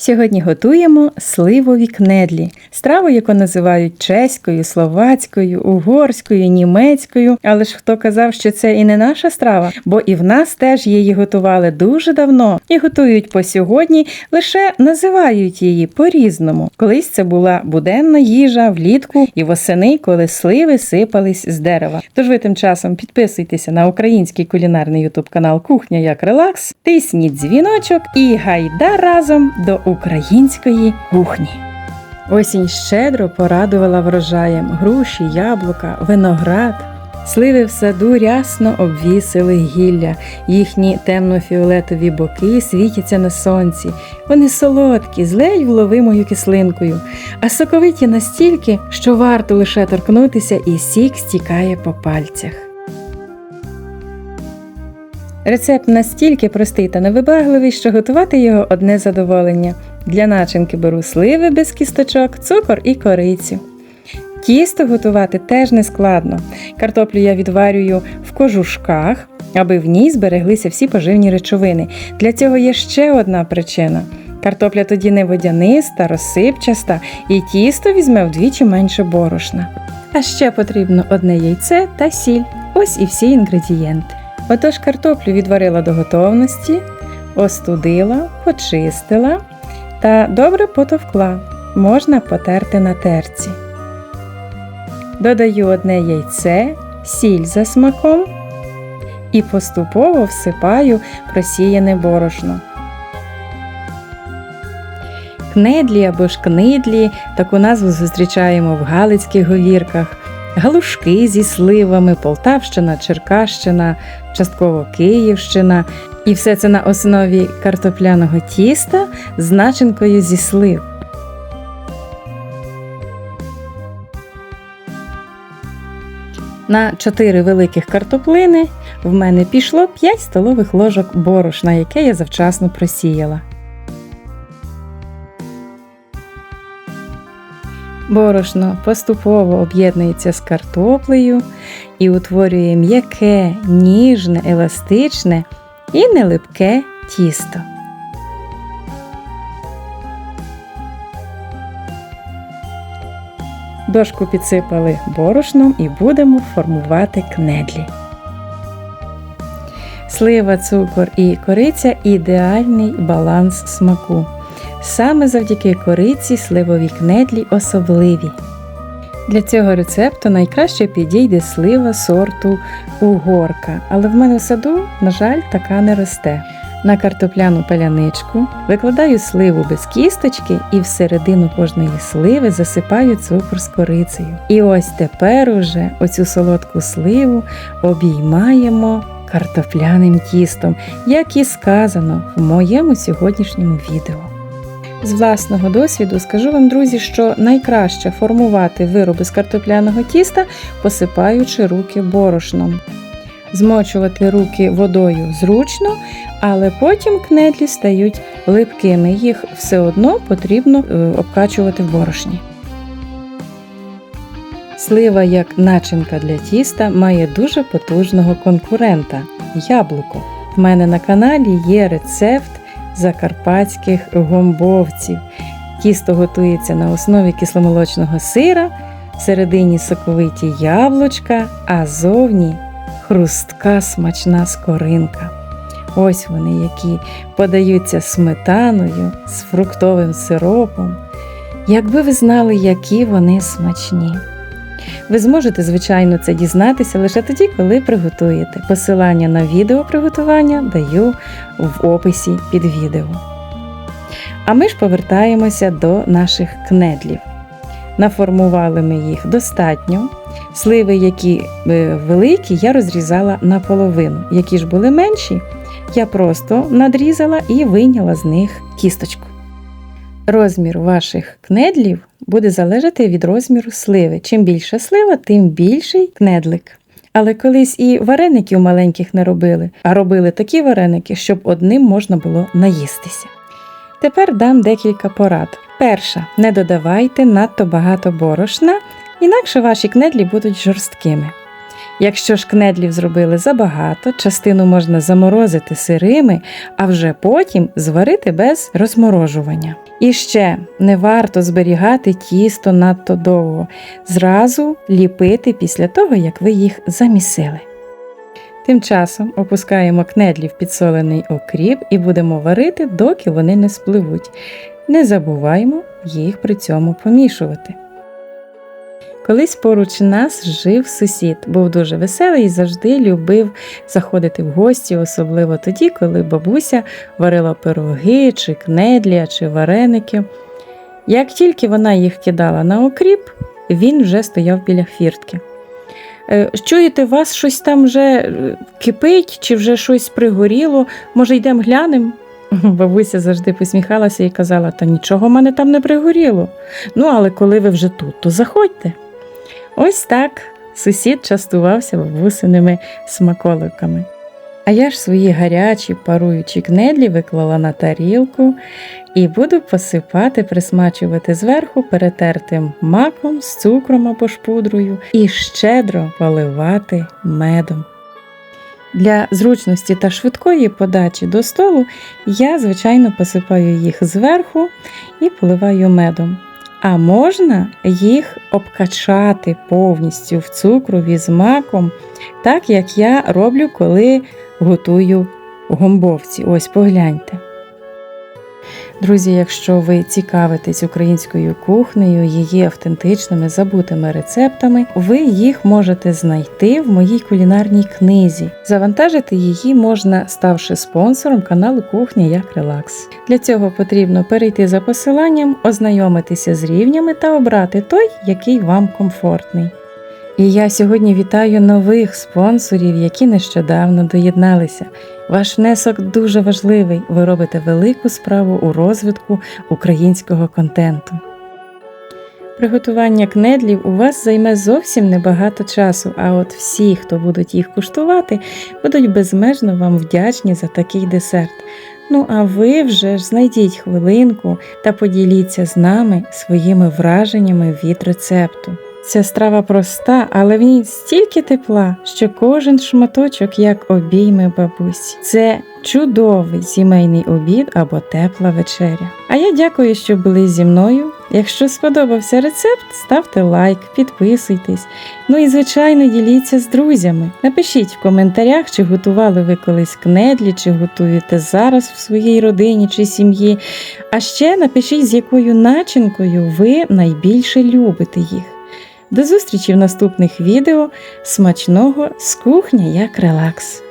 Сьогодні готуємо сливові кнедлі, страву, яку називають чеською, словацькою, угорською, німецькою. Але ж хто казав, що це і не наша страва, бо і в нас теж її готували дуже давно і готують по сьогодні, лише називають її по-різному. Колись це була буденна їжа влітку і восени, коли сливи сипались з дерева. Тож ви тим часом підписуйтеся на український кулінарний ютуб канал Кухня як релакс, тисніть дзвіночок і гайда разом до української кухні. Осінь щедро порадувала врожаєм груші, яблука, виноград. Сливи в саду рясно обвісили гілля, їхні темно-фіолетові боки світяться на сонці. Вони солодкі, з ледь вловимою кислинкою, а соковиті настільки, що варто лише торкнутися, і сік стікає по пальцях. Рецепт настільки простий та невибагливий, що готувати його одне задоволення. Для начинки беру сливи без кісточок, цукор і корицю. Тісто готувати теж не складно. Картоплю я відварюю в кожушках, аби в ній збереглися всі поживні речовини. Для цього є ще одна причина. Картопля тоді не водяниста, розсипчаста, і тісто візьме вдвічі менше борошна. А ще потрібно одне яйце та сіль. Ось і всі інгредієнти. Отож картоплю відварила до готовності, остудила, почистила та добре потовкла. Можна потерти на терці. Додаю одне яйце, сіль за смаком і поступово всипаю просіяне борошно. Кнедлі або ж книдлі таку назву зустрічаємо в Галицьких говірках, галушки зі сливами, Полтавщина, Черкащина, частково Київщина. І все це на основі картопляного тіста з начинкою зі слив. На 4 великих картоплини в мене пішло 5 столових ложок борошна, яке я завчасно просіяла. Борошно поступово об'єднується з картоплею і утворює м'яке, ніжне, еластичне і нелипке тісто. Дошку підсипали борошном і будемо формувати кнедлі. Слива, цукор і кориця ідеальний баланс смаку. Саме завдяки кориці сливові кнедлі особливі. Для цього рецепту найкраще підійде слива сорту угорка, але в мене в саду, на жаль, така не росте. На картопляну паляничку викладаю сливу без кісточки і всередину кожної сливи засипаю цукор з корицею. І ось тепер уже оцю солодку сливу обіймаємо картопляним тістом, як і сказано в моєму сьогоднішньому відео. З власного досвіду скажу вам, друзі, що найкраще формувати вироби з картопляного тіста, посипаючи руки борошном. Змочувати руки водою зручно, але потім кнедлі стають липкими, їх все одно потрібно е, обкачувати в борошні. Слива як начинка для тіста має дуже потужного конкурента яблуко. В мене на каналі є рецепт закарпатських гомбовців. Тісто готується на основі кисломолочного сира, всередині соковиті яблучка, а зовні хрустка смачна скоринка. Ось вони, які подаються сметаною, з фруктовим сиропом. Якби ви знали, які вони смачні. Ви зможете, звичайно, це дізнатися лише тоді, коли приготуєте. Посилання на відео приготування даю в описі під відео. А ми ж повертаємося до наших кнедлів. Наформували ми їх достатньо. Сливи, які е, великі, я розрізала наполовину. Які ж були менші, я просто надрізала і вийняла з них кісточку. Розмір ваших кнедлів буде залежати від розміру сливи. Чим більша слива, тим більший кнедлик. Але колись і вареників маленьких не робили, а робили такі вареники, щоб одним можна було наїстися. Тепер дам декілька порад. Перша, не додавайте надто багато борошна, інакше ваші кнедлі будуть жорсткими. Якщо ж кнедлів зробили забагато, частину можна заморозити сирими, а вже потім зварити без розморожування. І ще не варто зберігати тісто надто довго, зразу ліпити після того, як ви їх замісили. Тим часом опускаємо кнедлі в підсолений окріп і будемо варити, доки вони не спливуть. Не забуваємо їх при цьому помішувати. Колись поруч нас жив сусід, був дуже веселий і завжди любив заходити в гості, особливо тоді, коли бабуся варила пироги, чи кнедлі, чи вареники. Як тільки вона їх кидала на окріп, він вже стояв біля фіртки. «Е, Чуєте, у вас щось там вже е, кипить, чи вже щось пригоріло? Може, йдемо глянемо? Бабуся завжди посміхалася і казала: та нічого в мене там не пригоріло. Ну, але коли ви вже тут, то заходьте. Ось так сусід частувався бабусиними смаколиками. А я ж свої гарячі паруючі кнедлі виклала на тарілку і буду посипати, присмачувати зверху перетертим маком з цукром або ж пудрою і щедро поливати медом. Для зручності та швидкої подачі до столу я, звичайно, посипаю їх зверху і поливаю медом. А можна їх обкачати повністю в цукрові з маком, так як я роблю, коли готую гомбовці. Ось погляньте. Друзі, якщо ви цікавитесь українською кухнею, її автентичними забутими рецептами, ви їх можете знайти в моїй кулінарній книзі. Завантажити її можна, ставши спонсором каналу Кухня як Релакс. Для цього потрібно перейти за посиланням, ознайомитися з рівнями та обрати той, який вам комфортний. І я сьогодні вітаю нових спонсорів, які нещодавно доєдналися. Ваш внесок дуже важливий. Ви робите велику справу у розвитку українського контенту. Приготування кнедлів у вас займе зовсім небагато часу, а от всі, хто будуть їх куштувати, будуть безмежно вам вдячні за такий десерт. Ну а ви вже ж знайдіть хвилинку та поділіться з нами своїми враженнями від рецепту. Ця страва проста, але в ній стільки тепла, що кожен шматочок як обійме бабусі. Це чудовий сімейний обід або тепла вечеря. А я дякую, що були зі мною. Якщо сподобався рецепт, ставте лайк, підписуйтесь. Ну і, звичайно, діліться з друзями. Напишіть в коментарях, чи готували ви колись кнедлі, чи готуєте зараз в своїй родині чи сім'ї. А ще напишіть, з якою начинкою ви найбільше любите їх. До зустрічі в наступних відео. Смачного з кухня як релакс!